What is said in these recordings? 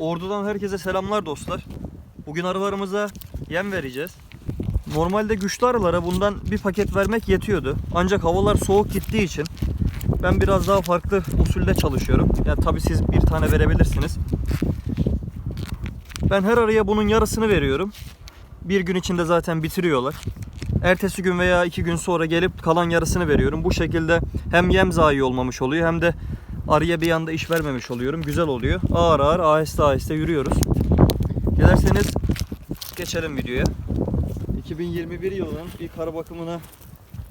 Ordu'dan herkese selamlar dostlar. Bugün arılarımıza yem vereceğiz. Normalde güçlü arılara bundan bir paket vermek yetiyordu. Ancak havalar soğuk gittiği için ben biraz daha farklı usulde çalışıyorum. Yani tabii siz bir tane verebilirsiniz. Ben her arıya bunun yarısını veriyorum. Bir gün içinde zaten bitiriyorlar. Ertesi gün veya iki gün sonra gelip kalan yarısını veriyorum. Bu şekilde hem yem zayi olmamış oluyor hem de arıya bir anda iş vermemiş oluyorum. Güzel oluyor. Ağır ağır aheste aheste yürüyoruz. Dilerseniz geçelim videoya. 2021 yılının bir kar bakımına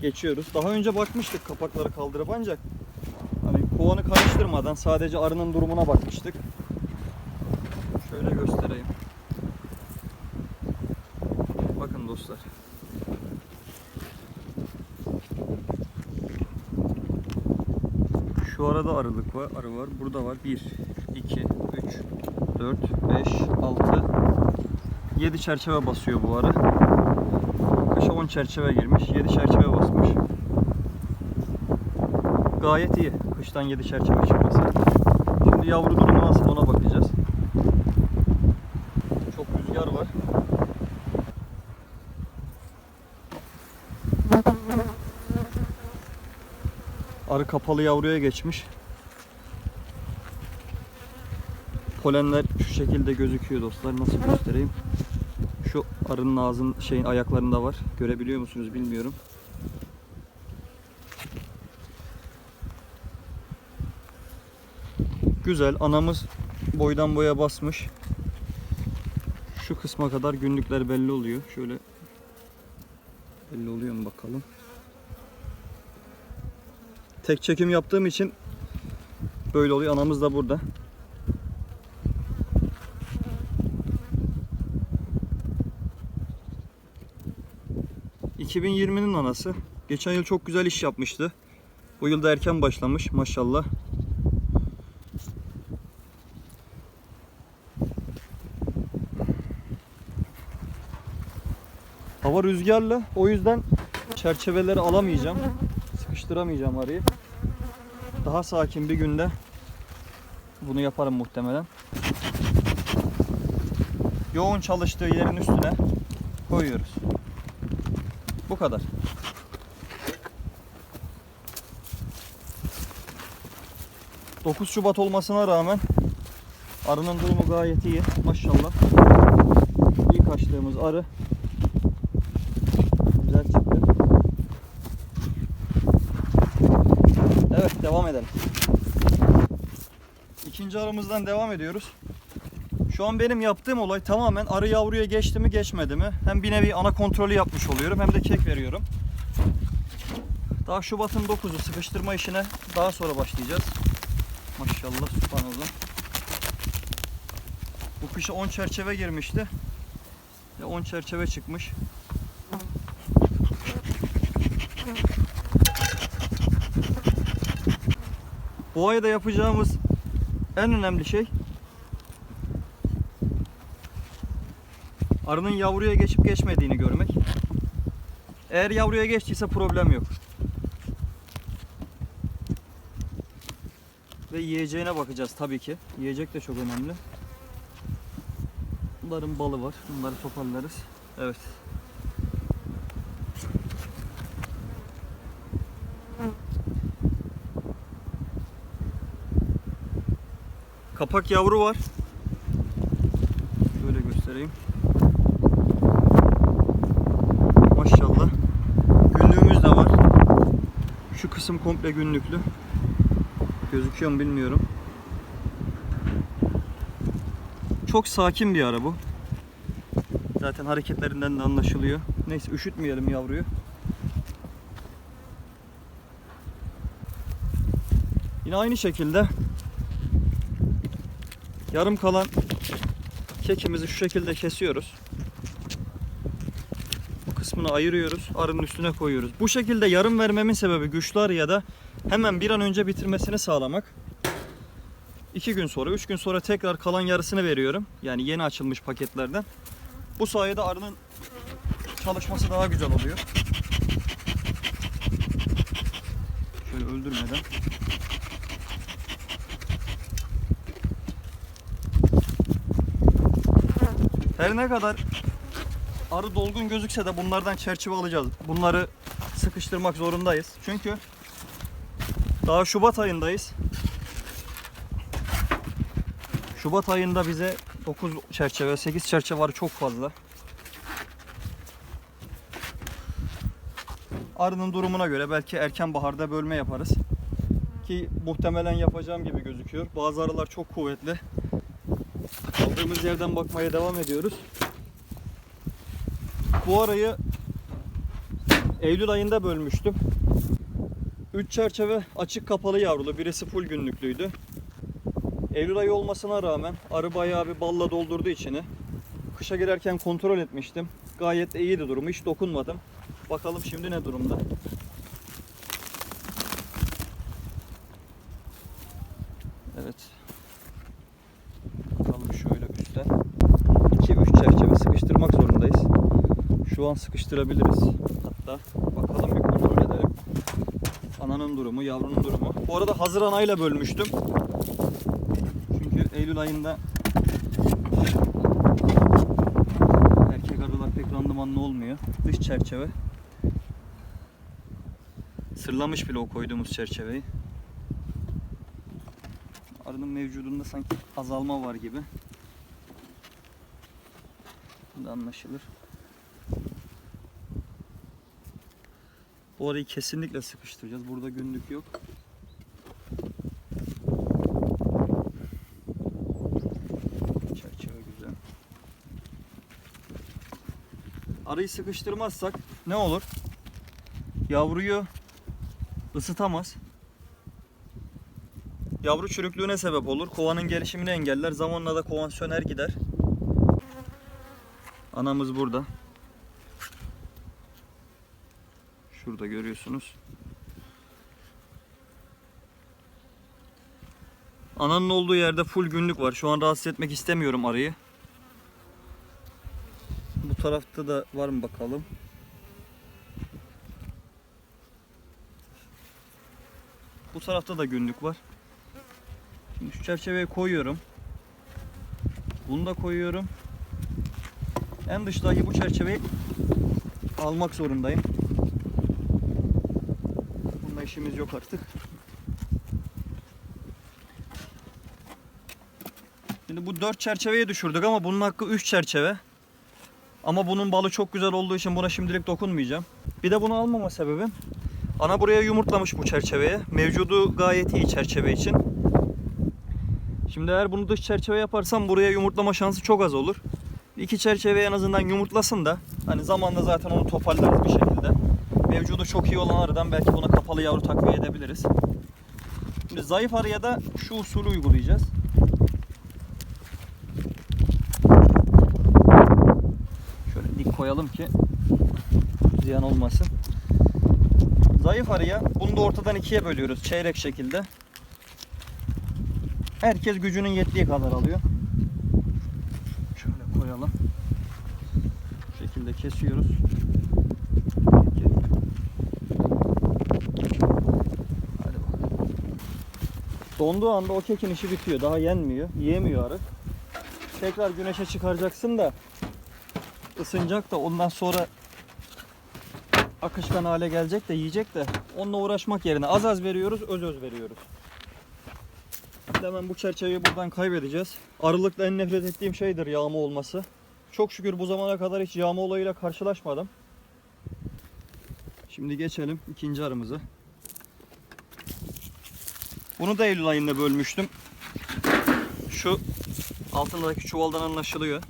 geçiyoruz. Daha önce bakmıştık kapakları kaldırıp ancak hani kovanı karıştırmadan sadece arının durumuna bakmıştık. Şöyle göstereyim. Bakın dostlar. Şu arada arılık var, arı var. Burada var. 1, 2, 3, 4, 5, 6, 7 çerçeve basıyor bu arı. Kışa 10 çerçeve girmiş. 7 çerçeve basmış. Gayet iyi. Kıştan 7 çerçeve çıkması. Şimdi yavru durumu nasıl ona bakacağız. Çok rüzgar var. Arı kapalı yavruya geçmiş. Polenler şu şekilde gözüküyor dostlar. Nasıl göstereyim? Şu arının ağzın şeyin ayaklarında var. Görebiliyor musunuz bilmiyorum. Güzel. Anamız boydan boya basmış. Şu kısma kadar günlükler belli oluyor. Şöyle belli oluyor mu bakalım. Tek çekim yaptığım için böyle oluyor. Anamız da burada. ...2020'nin anası. Geçen yıl çok güzel iş yapmıştı. Bu yıl da erken başlamış maşallah. Hava rüzgarlı. O yüzden çerçeveleri alamayacağım. Sıkıştıramayacağım arayı. Daha sakin bir günde bunu yaparım muhtemelen. Yoğun çalıştığı yerin üstüne koyuyoruz. Bu kadar. ...9 Şubat olmasına rağmen... ...arının durumu gayet iyi. Maşallah. İlk açtığımız arı... ...güzel çıktı. Evet devam edelim. İkinci aramızdan devam ediyoruz. Şu an benim yaptığım olay tamamen arı yavruya geçti mi geçmedi mi? Hem bir nevi ana kontrolü yapmış oluyorum hem de kek veriyorum. Daha Şubat'ın 9'u sıkıştırma işine daha sonra başlayacağız. Maşallah subhanallah. Bu kışa 10 çerçeve girmişti. Ve 10 çerçeve çıkmış. Bu ayda yapacağımız en önemli şey arının yavruya geçip geçmediğini görmek. Eğer yavruya geçtiyse problem yok. Ve yiyeceğine bakacağız tabii ki. Yiyecek de çok önemli. Bunların balı var. Bunları toparlarız. Evet. Kapak yavru var. Şöyle göstereyim. Maşallah. Günlüğümüz de var. Şu kısım komple günlüklü. Gözüküyor mu bilmiyorum. Çok sakin bir ara bu. Zaten hareketlerinden de anlaşılıyor. Neyse üşütmeyelim yavruyu. Yine aynı şekilde yarım kalan kekimizi şu şekilde kesiyoruz. Bu kısmını ayırıyoruz. Arının üstüne koyuyoruz. Bu şekilde yarım vermemin sebebi güçlü arıya da hemen bir an önce bitirmesini sağlamak. 2 gün sonra, 3 gün sonra tekrar kalan yarısını veriyorum. Yani yeni açılmış paketlerden. Bu sayede arının çalışması daha güzel oluyor. Şöyle öldürmeden. Her ne kadar arı dolgun gözükse de bunlardan çerçeve alacağız. Bunları sıkıştırmak zorundayız. Çünkü daha Şubat ayındayız. Şubat ayında bize 9 çerçeve, 8 çerçeve arı çok fazla. Arının durumuna göre belki erken baharda bölme yaparız. Ki muhtemelen yapacağım gibi gözüküyor. Bazı arılar çok kuvvetli. Kaldığımız yerden bakmaya devam ediyoruz. Bu arayı Eylül ayında bölmüştüm. 3 çerçeve açık kapalı yavrulu. Birisi full günlüklüydü. Eylül ayı olmasına rağmen arı bayağı bir balla doldurdu içini. Kışa girerken kontrol etmiştim. Gayet iyiydi durumu. Hiç dokunmadım. Bakalım şimdi ne durumda. Evet. Bakalım şöyle üstten. 2-3 çerçeve sıkıştırmak zorundayız. Şu an sıkıştırabiliriz. Hatta bakalım bir kontrol edelim. Ananın durumu, yavrunun durumu. Bu arada hazır anayla bölmüştüm. Çünkü Eylül ayında erkek arılar pek randımanlı olmuyor. Dış çerçeve. Sırlamış bile o koyduğumuz çerçeveyi. Arının mevcudunda sanki azalma var gibi. Bu da anlaşılır. Bu arayı kesinlikle sıkıştıracağız. Burada günlük yok. Çerçeve güzel. Arayı sıkıştırmazsak ne olur? Yavruyu ısıtamaz. Yavru çürüklüğüne sebep olur. Kovanın gelişimini engeller. Zamanla da kovan söner gider. Anamız burada. Şurada görüyorsunuz. Ananın olduğu yerde full günlük var. Şu an rahatsız etmek istemiyorum arıyı. Bu tarafta da var mı bakalım. Bu tarafta da günlük var. Şimdi şu çerçeveye koyuyorum. Bunu da koyuyorum. En dıştaki bu çerçeveyi almak zorundayım. İşimiz yok artık. Şimdi bu 4 çerçeveye düşürdük ama bunun hakkı 3 çerçeve. Ama bunun balı çok güzel olduğu için buna şimdilik dokunmayacağım. Bir de bunu almama sebebim ana buraya yumurtlamış bu çerçeveye. Mevcudu gayet iyi çerçeve için. Şimdi eğer bunu dış çerçeve yaparsam buraya yumurtlama şansı çok az olur. İki çerçeve en azından yumurtlasın da hani zamanla zaten onu toparlarız bir şekilde. Mevcudu çok iyi olan arıdan belki buna kapalı yavru takviye edebiliriz. Şimdi zayıf arıya da şu usulü uygulayacağız. Şöyle dik koyalım ki ziyan olmasın. Zayıf arıya bunu da ortadan ikiye bölüyoruz çeyrek şekilde. Herkes gücünün yettiği kadar alıyor. Şöyle koyalım. Bu şekilde kesiyoruz. Donduğu anda o kekin işi bitiyor. Daha yenmiyor. Yiyemiyor arı. Tekrar güneşe çıkaracaksın da ısınacak da ondan sonra akışkan hale gelecek de yiyecek de onunla uğraşmak yerine az az veriyoruz, öz öz veriyoruz. Hemen bu çerçeveyi buradan kaybedeceğiz. Arılıkla en nefret ettiğim şeydir yağma olması. Çok şükür bu zamana kadar hiç yağma olayıyla karşılaşmadım. Şimdi geçelim ikinci arımızı. Bunu da Eylül ayında bölmüştüm. Şu altındaki çuvaldan anlaşılıyor.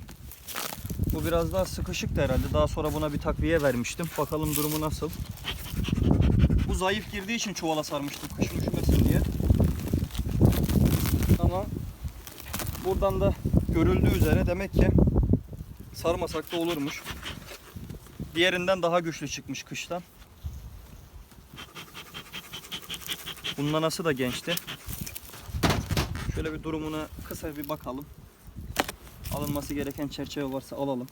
Bu biraz daha sıkışıktı herhalde. Daha sonra buna bir takviye vermiştim. Bakalım durumu nasıl. Bu zayıf girdiği için çuvala sarmıştım kışın üşümesin diye. Ama buradan da görüldüğü üzere demek ki sarmasak da olurmuş. Diğerinden daha güçlü çıkmış kıştan. Bunun anası da gençti. Şöyle bir durumuna kısa bir bakalım. Alınması gereken çerçeve varsa alalım.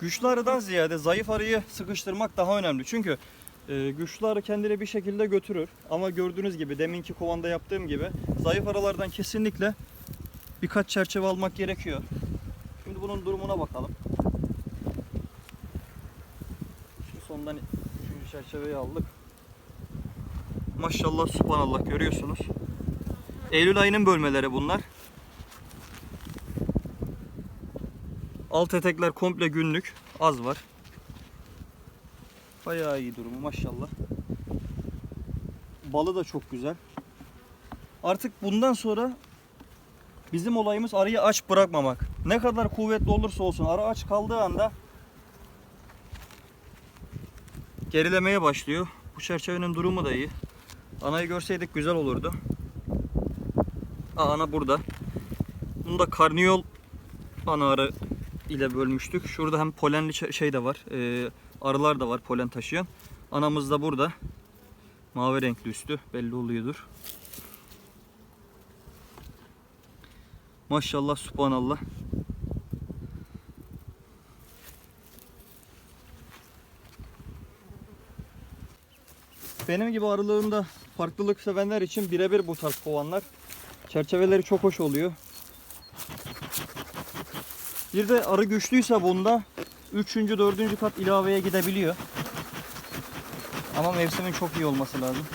Güçlü arıdan ziyade zayıf arıyı sıkıştırmak daha önemli. Çünkü e, güçlü arı kendini bir şekilde götürür. Ama gördüğünüz gibi deminki kovanda yaptığım gibi zayıf arılardan kesinlikle birkaç çerçeve almak gerekiyor. Şimdi bunu bunun durumuna bakalım. Şu sondan üçüncü çerçeveyi aldık. Maşallah subhanallah görüyorsunuz. Eylül ayının bölmeleri bunlar. Alt etekler komple günlük. Az var. Bayağı iyi durumu maşallah. Balı da çok güzel. Artık bundan sonra bizim olayımız arıyı aç bırakmamak. Ne kadar kuvvetli olursa olsun arı aç kaldığı anda gerilemeye başlıyor. Bu çerçevenin durumu da iyi. Anayı görseydik güzel olurdu. Aa, ana burada. Bunu da karniyol ana arı ile bölmüştük. Şurada hem polenli şey de var. e, arılar da var polen taşıyan. Anamız da burada. Mavi renkli üstü belli oluyordur. Maşallah subhanallah. Benim gibi arılığında farklılık sevenler için birebir bu tarz kovanlar. Çerçeveleri çok hoş oluyor. Bir de arı güçlüyse bunda 3. 4. kat ilaveye gidebiliyor. Ama mevsimin çok iyi olması lazım.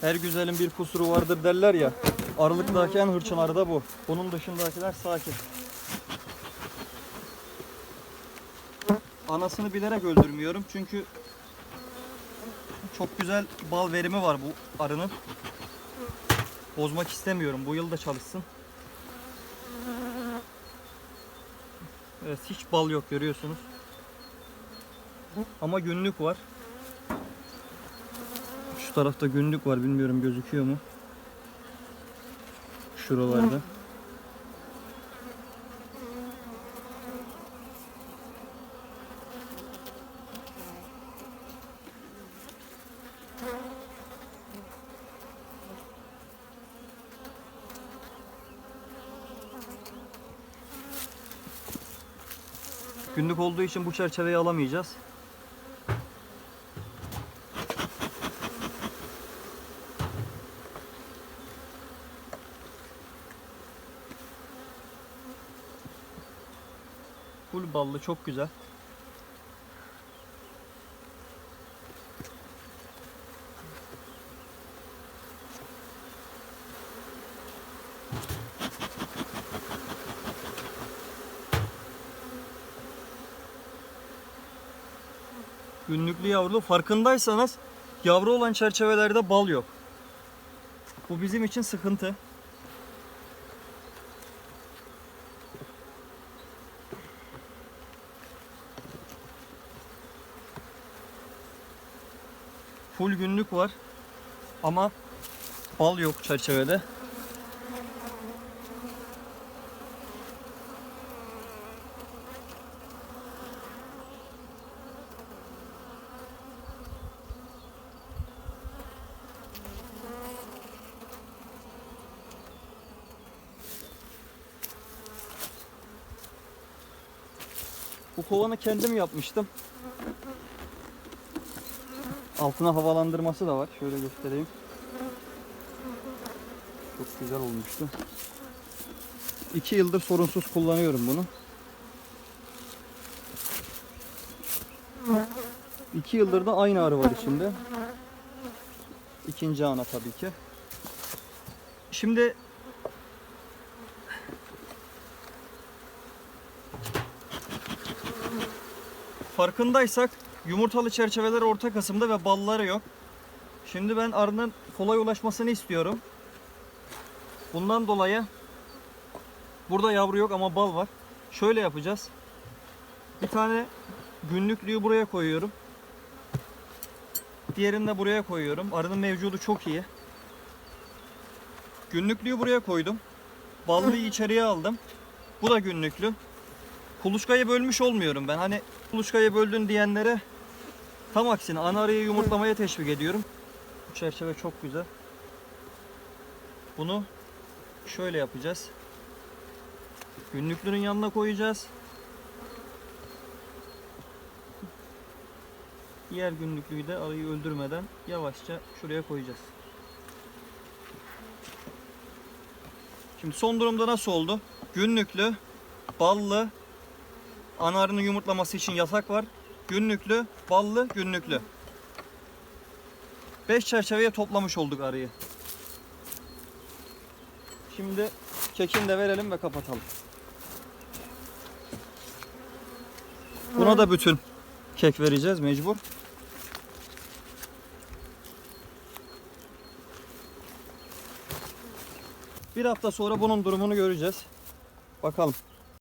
Her güzelin bir kusuru vardır derler ya. Aralıktaki en hırçın arı da bu. Bunun dışındakiler sakin. Anasını bilerek öldürmüyorum çünkü çok güzel bal verimi var bu arının. Bozmak istemiyorum. Bu yıl da çalışsın. Evet hiç bal yok görüyorsunuz. Ama günlük var. Şu tarafta günlük var. Bilmiyorum gözüküyor mu? Şuralarda. Günlük olduğu için bu çerçeveyi alamayacağız. Full ballı çok güzel. Günlüklü yavrulu farkındaysanız yavru olan çerçevelerde bal yok. Bu bizim için sıkıntı. Full günlük var. Ama bal yok çerçevede. Bu kovanı kendim yapmıştım. Altına havalandırması da var. Şöyle göstereyim. Çok güzel olmuştu. İki yıldır sorunsuz kullanıyorum bunu. İki yıldır da aynı arı var içinde. İkinci ana tabii ki. Şimdi farkındaysak yumurtalı çerçeveler orta kısımda ve balları yok. Şimdi ben arının kolay ulaşmasını istiyorum. Bundan dolayı burada yavru yok ama bal var. Şöyle yapacağız. Bir tane günlüklüğü buraya koyuyorum. Diğerini de buraya koyuyorum. Arının mevcudu çok iyi. Günlüklüğü buraya koydum. Ballıyı içeriye aldım. Bu da günlüklü. Kuluçkayı bölmüş olmuyorum ben. Hani kuluçkayı böldün diyenlere tam aksine ana arıyı yumurtlamaya teşvik ediyorum. Bu çerçeve çok güzel. Bunu şöyle yapacağız. Günlüklünün yanına koyacağız. Diğer günlüklüyü de arıyı öldürmeden yavaşça şuraya koyacağız. Şimdi son durumda nasıl oldu? Günlüklü, ballı, ana arının yumurtlaması için yatak var. Günlüklü, ballı, günlüklü. 5 çerçeveye toplamış olduk arıyı. Şimdi kekini de verelim ve kapatalım. Buna da bütün kek vereceğiz mecbur. Bir hafta sonra bunun durumunu göreceğiz. Bakalım.